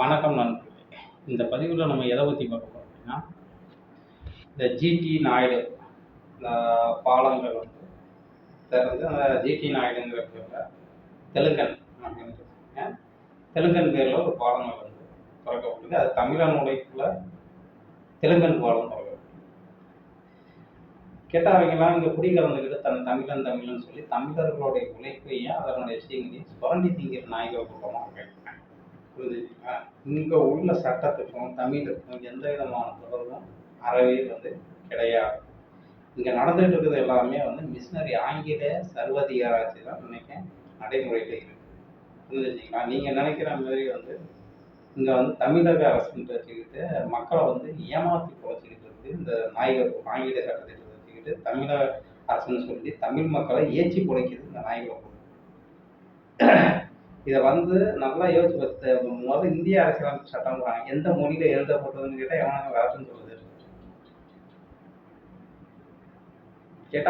வணக்கம் நண்பர்களே. இந்த பதிவில் நம்ம எதை பற்றி பார்க்க போகிறோம் அப்படின்னா இந்த ஜிடி நாயுடு இந்த பாலங்கள் வந்து திறந்து அந்த ஜிடி நாயுடுங்கிற பேரில் தெலுங்கன் அப்படின்ற தெலுங்கன் பேரில் ஒரு பாலங்கள் வந்து திறக்கப்பட்டது அது தமிழனுடையக்குள்ள தெலுங்கன் பாலம் திறக்கப்பட்டது கேட்டால் அவங்கெல்லாம் இங்கே குடி கலந்துக்கிட்டு தன் தமிழன் தமிழன் சொல்லி தமிழர்களுடைய உழைப்பையும் அதனுடைய விஷயங்களையும் சுரண்டி திங்கிற நாய்கள் கூட்டமாக இருக்காங்க. புரிஞ்சுங்களா இங்கே உள்ள சட்டத்துக்கும் தமிழுக்கும் எந்த விதமான தொடர்பும் அறவே வந்து கிடையாது. இங்கே நடந்துகிட்டு இருக்கிறது எல்லாமே வந்து மிஷினரி ஆங்கில சர்வதிகாராட்சி தான் இன்னைக்கு நடைமுறையில் இருக்குது புரிஞ்சுச்சிங்களா நீங்கள் நினைக்கிற மாதிரி வந்து இங்கே வந்து தமிழக அரசுன்ற வச்சுக்கிட்டு மக்களை வந்து ஏமாற்றி குறைச்சிக்கிட்டு இருக்குது. இந்த நாய்கள் ஆங்கில சட்டத்தை வச்சுக்கிட்டு தமிழக அரசுன்னு சொல்லி தமிழ் மக்களை ஏற்றி குறைக்கிறது இந்த நாய்களை இதை வந்து நல்லா யோசிச்சு பார்த்து முதல்ல இந்திய அரசியலமைப்பு சட்டம் எந்த மொழியில எழுதப்பட்டதுன்னு கேட்டால் எவனாங்க வரட்டுன்னு சொல்லுது கேட்டா